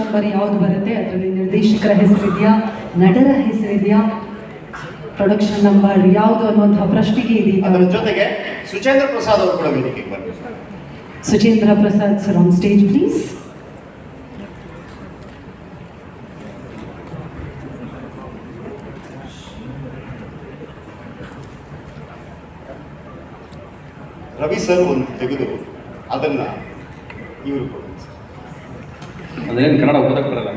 Number ಯಾವ್ದು ಬರುತ್ತೆ? ಅದರಲ್ಲಿ ನಿರ್ದೇಶಕರ ಹೆಸರಿದೆಯಾ ನಟರ ಹೆಸರಿದೆಯಾ ಪ್ರೊಡಕ್ಷನ್ ನಂಬರ್ ಯಾವುದು ಅನ್ನುವಂತಹ ಪ್ರಶ್ನೆಗೆ ಇದೆ ಅದರ ಜೊತೆಗೆ ಸುಚೇಂದ್ರ ಪ್ರಸಾದ್ ಅವರು ಕೂಡ ವೇದಿಕೆಗೆ ಬರಬೇಕು Suchendra Prasad sir on stage please Ravi sir ಒಂದು ತೆಗೆದು ಅದನ್ನ ಇವರು. ಅದೇನು ಕನ್ನಡ ಓದಕ್ಕೆ ಬರಲ್ಲ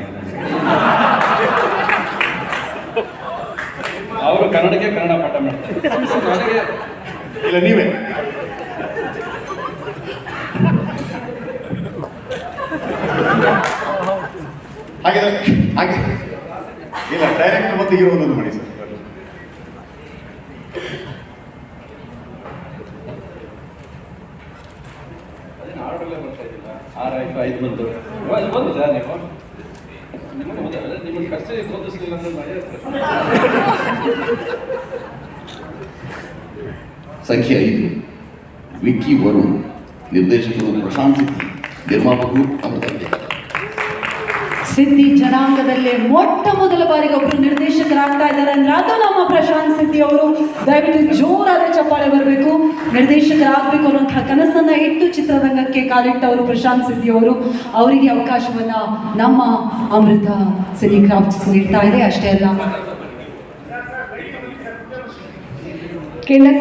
ಅವರು ಕನ್ನಡಕ್ಕೆ ಕನ್ನಡ ಪಾಠ ಮಾಡ್ತಾರೆ. ನನಗೆ ಇಲ್ಲ ನೀವೇ. ಹಾಗೆ ಹಾಗೆ. ಇಲ್ಲ ಡೈರೆಕ್ಟ್ ಮತ್ತೆ ಇರೋ ಒಂದೊಂದು ಮಾಡಿ ಸರ್. ಅದೇನು ಆರ್ಡ್ರಲ್ಲೇ ಬರ್ತಾ ಆರಾಯ್ತು ಐದು ಬಂತು. ಇವಾಗ ಬಂದು ಸರ್ ನೀವು ನಿಮಗೆ ಬಂದಲ್ಲ ನಿಮಗೆ ಕಷ್ಟ ಓದಿಸ್ಲಿಲ್ಲ ಅಂದ್ರೆ ಭಯ ಇರ್ತದೆ. ಸಂಖ್ಯೆ ಐದು. ವಿಕ್ಕಿ ವರುಣ್, ನಿರ್ದೇಶಕರು ಪ್ರಶಾಂತ್ ಸಿದ್ದಿ ನಿರ್ಮಾಪಕರು ಅಮೃತ ಸಿದ್ಧಿ ಜನಾಂಗದಲ್ಲೇ ಮೊಟ್ಟ ಮೊದಲ ಬಾರಿಗೆ ಒಬ್ಬರು ನಿರ್ದೇಶಕರಾಗ್ತಾ ಇದ್ದಾರೆ. ಅಂದ್ರೆ ಅದು ನಮ್ಮ ಪ್ರಶಾಂತ್ ಸಿದ್ಧಿ ಅವರು ದಯವಿಟ್ಟು ಜೋರಾದ ಚಪ್ಪಾಳೆ ಬರಬೇಕು. ನಿರ್ದೇಶಕರಾಗಬೇಕು ಅನ್ನೋಂಥ ಕನಸನ್ನ ಇಟ್ಟು ಚಿತ್ರರಂಗಕ್ಕೆ ಕಾಲಿಟ್ಟವರು ಪ್ರಶಾಂತ್ ಸಿದ್ಧಿ ಅವರು. ಅವರಿಗೆ ಅವಕಾಶವನ್ನ ನಮ್ಮ ಅಮೃತ ಸಿನಿ ಕ್ರಾಫ್ಟ್ಸ್ ನೀಡ್ತಾ ಇದೆ. ಅಷ್ಟೇ ಅಲ್ಲ.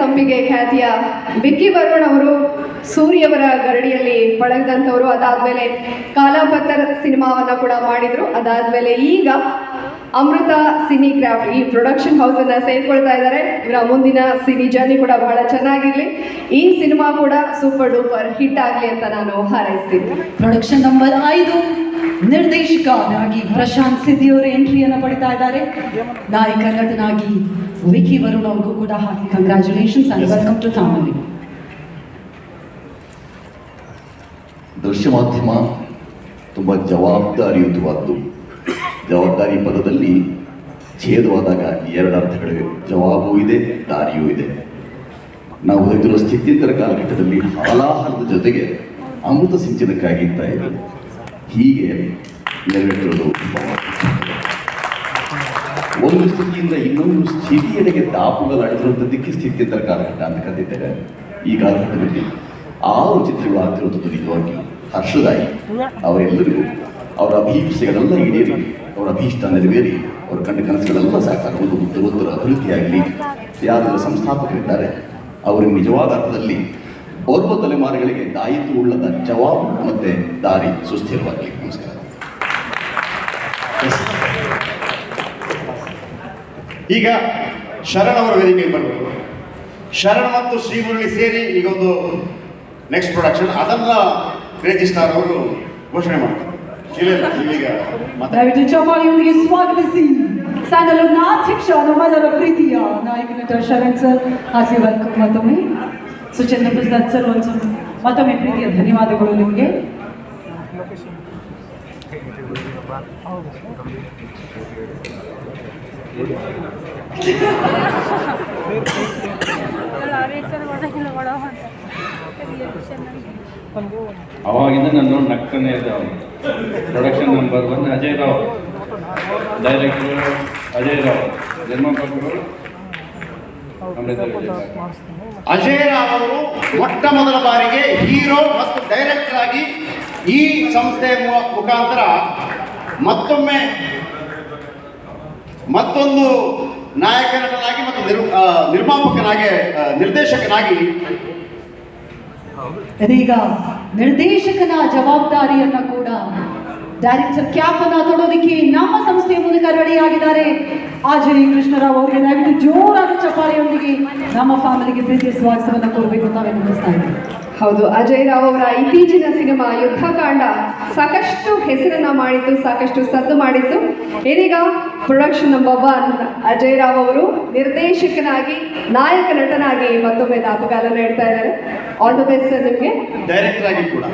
ಸಂಪಿಗೆ ಖ್ಯಾತಿಯ ಬಿಕ್ಕಿ ಬರುಣ್ ಅವರು ಸೂರ್ಯವರ ಗರಡಿಯಲ್ಲಿ ಪಳಗಿದಂಥವರು. ಅದಾದ್ಮೇಲೆ ಕಾಲಾಪತ್ತರ್ ಸಿನಿಮಾವನ್ನು ಕೂಡ ಮಾಡಿದ್ರು. ಅದಾದ್ಮೇಲೆ ಈಗ ಅಮೃತ ಸಿನಿ ಕ್ರಾಫ್ಟ್ ಈ ಪ್ರೊಡಕ್ಷನ್ ಹೌಸನ್ನು ಸೇರ್ಕೊಳ್ತಾ ಇದ್ದಾರೆ ಇವರ ಮುಂದಿನ ಸಿನಿ ಜರ್ನಿ ಕೂಡ ಬಹಳ ಚೆನ್ನಾಗಿರಲಿ. ಈ ಸಿನಿಮಾ ಕೂಡ ಸೂಪರ್ ಡೂಪರ್ ಹಿಟ್ ಆಗಲಿ ಅಂತ ನಾನು ಹಾರೈಸ್ತೀನಿ. ಪ್ರೊಡಕ್ಷನ್ ನಂಬರ್ ಐದು. ನಿರ್ದೇಶಕರಾಗಿ ಪ್ರಶಾಂತ್ ಸಿದ್ದಿ ಅವರು ಎಂಟ್ರಿಯನ್ನು ಪಡಿತಾ ಇದ್ದಾರೆ. ನಾಯಕ ನಟನಾಗಿ ವಿಕಿ ವರುಣ್ ಅವ್ರಿಗೂ ಕೂಡ ಹಾಕಿ congratulations and welcome to family ದೃಶ್ಯ ಮಾಧ್ಯಮ ತುಂಬ ಜವಾಬ್ದಾರಿಯುತವಾದ್ದು. ಜವಾಬ್ದಾರಿ ಪದದಲ್ಲಿ ಛೇದವಾದಾಗ ಎರಡು ಅರ್ಥಗಳಿವೆ. ಜವಾಬು ಇದೆ, ದಾರಿಯೂ ಇದೆ. ನಾವು ಇದರ ಸ್ಥಿತ್ಯಂತರ ಕಾಲಘಟ್ಟದಲ್ಲಿ ಹಲಾಹಲದ ಜೊತೆಗೆ ಅಮೃತ ಸಿಂಚನಕ್ಕಾಗಿ ಇದ್ದೀವಿ ಹೀಗೆ ನೆರವೇರಿರೋದು ಒಂದು ಸ್ಥಿತಿಯಿಂದ ಇನ್ನೊಂದು ಸ್ಥಿತಿಯೆಡೆಗೆ ದಾಪುಗಳಾಡಿರುವಂಥದ್ದಕ್ಕೆ ಸ್ಥಿತ್ಯಂತರ ಕಾಲಘಟ್ಟ ಅಂತ ಕರೆದಿದ್ದೇವೆ ಈ ಕಾಲಘಟ್ಟದಲ್ಲಿ ಆರು ಚಿತ್ರಗಳು ಆಗ್ತಿರುವಂಥದ್ದು ನಿಜವಾಗಿ ಹರ್ಷದಾಯಿ, ಅವರೆಲ್ಲರಿಗೂ ಅವರ ಅಭೀಪ್ಸೆಗಳೆಲ್ಲ ಈಡೇರಿ, ಅವರ ಅಭೀಷ್ಟ ನೆರವೇರಿ, ಅವರ ಕಂಡ ಕನಸುಗಳೆಲ್ಲ ಸಾಕಾಗುವುದು, ಉತ್ತರೋತ್ತರ ಅಭಿವೃದ್ಧಿಯಾಗಲಿ. ಯಾರಾದರೂ ಸಂಸ್ಥಾಪಕರಿದ್ದಾರೆ ಅವರು ನಿಜವಾದ ಅರ್ಥದಲ್ಲಿ ಓರ್ವ ತಲೆಮಾರುಗಳಿಗೆ ದಾಯಿತ್ವ ಉಳ್ಳದ ಜವಾಬು ಮತ್ತೆ ದಾರಿ ಸುಸ್ಥಿರವಾಗಲಿ ನಮಸ್ಕಾರ. ಈಗ ಶರಣ ಅವರ ವೇದಿಕೆಗೆ ಬರಬೇಕು. ಶರಣ ಮತ್ತು ಶ್ರೀಮುರಳಿ ಸೇರಿ ಈಗ ಒಂದು ನೆಕ್ಸ್ಟ್ ಪ್ರೊಡಕ್ಷನ್ ಅದನ್ನ ಕ್ರೇಜಿ ಸ್ಟಾರ್ ಅವರು ಘೋಷಣೆ ಮಾಡ್ತಾರೆ. ದಯವಿಟ್ಟು ಚೌಪಾಳಿಯೊಂದಿಗೆ ಸ್ವಾಗತಿಸಿ. ಸ್ಯಾಂಡಲ್ವುಡ್ನ ಅಧ್ಯಕ್ಷ ನಮ್ಮೆಲ್ಲರ ಪ್ರೀತಿಯ ನಾಯಕ ನಟ ಶರಣ್ ಸರ್, ಆಶೀರ್ವಾದ ಮತ್ತೊಮ್ಮೆ ಸುಚೇಂದ್ರ ಪ್ರಸಾದ್ ಸರ್ ಒಂದು ಮತ್ತೊಮ್ಮೆ ಪ್ರೀತಿಯ ಧನ್ಯವಾದಗಳು ನಿಮಗೆ. ಅವಾಗಿಂದ ನನ್ನ ನಕ್ಕನೇ ನಗ್ತಾನೆ ಇದ್ದ ಅವನು production number one Ajay Rao director Ajay Rao Vijay. Ajay Rao ಅವರು ಮೊಟ್ಟ ಮೊದಲ ಬಾರಿಗೆ ಹೀರೋ ಮತ್ತು ಡೈರೆಕ್ಟರ್ ಆಗಿ ಈ ಸಂಸ್ಥೆಯ ಮುಖಾಂತರ ಮತ್ತೊಮ್ಮೆ ಮತ್ತೊಂದು ನಾಯಕ ನಟನಾಗಿ ಮತ್ತು ನಿರ್ ನಿರ್ಮಾಪಕನಾಗಿ ನಿರ್ದೇಶಕನಾಗಿ ಇದೀಗ ನಿರ್ದೇಶಕನ ಜವಾಬ್ದಾರಿಯನ್ನು ಕೂಡ ಡೈರೆಕ್ಟರ್ ಕ್ಯಾಪ್ ಅನ್ನ ತೊಡೋದಕ್ಕೆ ನಮ್ಮ ಸಂಸ್ಥೆಯ ಮೂಲಕ ರೆಡಿ ಆಗಿದ್ದಾರೆ ಆಜರಿ ಕೃಷ್ಣರಾವ್ ಅವರಿಗೆ ದಯವಿಟ್ಟು ಜೋರಾದ ಚಪಾಲಿಯೊಂದಿಗೆ ನಮ್ಮ ಫ್ಯಾಮಿಲಿಗೆ ಪ್ರೀತಿಯ ಸ್ವಾಗತವನ್ನು ಕೋರಬೇಕು ನಾವೇನು ನಿರ್ಮಿಸ್ತಾ ಇದ್ದೀವಿ. ಹೌದು ಅಜಯ್ ರಾವ್ ಅವರ ಇತ್ತೀಚಿನ ಸಿನಿಮಾ ಯುದ್ಧಕಾಂಡ ಸಾಕಷ್ಟು ಹೆಸರನ್ನ ಮಾಡಿತ್ತು ಸಾಕಷ್ಟು ಸದ್ದು ಮಾಡಿತ್ತು ಇದೀಗ production number one Ajay Rao ಅವರು ನಿರ್ದೇಶಕನಾಗಿ ನಾಯಕ ನಟನಾಗಿ ಮತ್ತೊಮ್ಮೆ ದಾಪುಗಾಲ ನೀಡ್ತಾ ಇದ್ದಾರೆ. ಆಲ್ ದ ಬೆಸ್ಟ್ ಸರ್ ನಿಮಗೆ. ಡೈರೆಕ್ಟರ್ ಆಗಿ ಕೂಡ.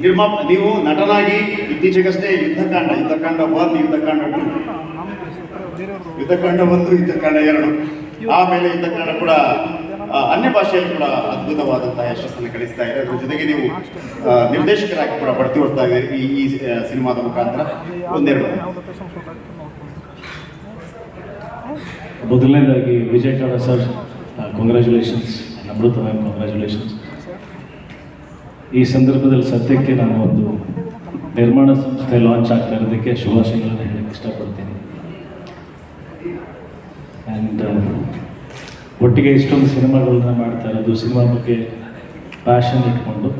ನಿರ್ಮಾಪ ನೀವು ನಟನಾಗಿ ಇತ್ತೀಚೆಗಷ್ಟೇ ಯುದ್ಧಕಾಂಡ ಯುದ್ಧಕಾಂಡ ಒನ್ ಯುದ್ಧಕಾಂಡ ಟು ಯುದ್ಧಕಾಂಡ ಒಂದು, ಯುದ್ಧಕಾಂಡ ಎರಡು. ಆಮೇಲೆ ಯುದ್ಧಕಾಂಡ ಕೂಡ ಅನ್ಯ ಭಾಷೆಯಲ್ಲಿ ಕೂಡ ಅದ್ಭುತವಾದಂತಹ ಯಶಸ್ಸನ್ನು ಗಳಿಸ್ತಾ ಇದೆ ಅದರ ಜೊತೆಗೆ ನೀವು ನಿರ್ದೇಶಕರಾಗಿ ಕೂಡ ಬಡ್ತಿ ಹೊಡ್ತಾ ಇದ್ದೀರಿ ಈ ಈ ಸಿನಿಮಾದ ಮುಖಾಂತರ. ಒಂದೆರಡು ಮೊದಲನೇದಾಗಿ ವಿಜಯ್ ಕಾಡ sir congratulations Amrutha ma'am congratulations ಈ ಸಂದರ್ಭದಲ್ಲಿ ಸದ್ಯಕ್ಕೆ ನಾನು ಒಂದು ನಿರ್ಮಾಣ ಸಂಸ್ಥೆ ಲಾಂಚ್ ಆಗ್ತಾ ಇರೋದಕ್ಕೆ ಶುಭಾಶಯಗಳನ್ನು ಹೇಳಕ್ಕೆ ಇಷ್ಟಪಡ್ತೀನಿ. ಆ್ಯಂಡ್ ಒಟ್ಟಿಗೆ ಇಷ್ಟೊಂದು ಸಿನಿಮಾಗಳನ್ನ ಮಾಡ್ತಾ ಇರೋದು, ಸಿನಿಮಾ ಬಗ್ಗೆ ಪ್ಯಾಷನ್ ಇಟ್ಕೊಂಡು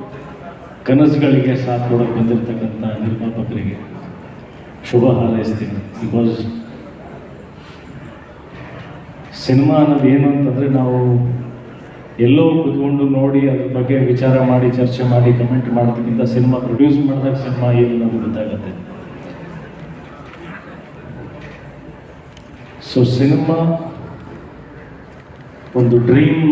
ಕನಸುಗಳಿಗೆ ಸಾಥ್ ಕೊಡೋಕೆ ಬಂದಿರತಕ್ಕಂಥ ನಿರ್ಮಾಪಕರಿಗೆ ಶುಭ ಹಾರೈಸ್ತೀನಿ. ಬಿಕಾಸ್ ಸಿನಿಮಾ ಅನ್ನೋದು ಏನು ಅಂತಂದರೆ ನಾವು ಎಲ್ಲೋ ಕುತ್ಕೊಂಡು ನೋಡಿ ಅದ್ರ ಬಗ್ಗೆ ವಿಚಾರ ಮಾಡಿ, ಚರ್ಚೆ ಮಾಡಿ ಕಮೆಂಟ್ ಮಾಡೋದಕ್ಕಿಂತ ಸಿನಿಮಾ ಪ್ರೊಡ್ಯೂಸ್ ಮಾಡಿದಾಗ ಸಿನಿಮಾ ಏನು ನಮ್ಗೆ ಗೊತ್ತಾಗುತ್ತೆ ಸೊ ಸಿನಿಮಾ ಒಂದು ಡ್ರೀಮ್ನ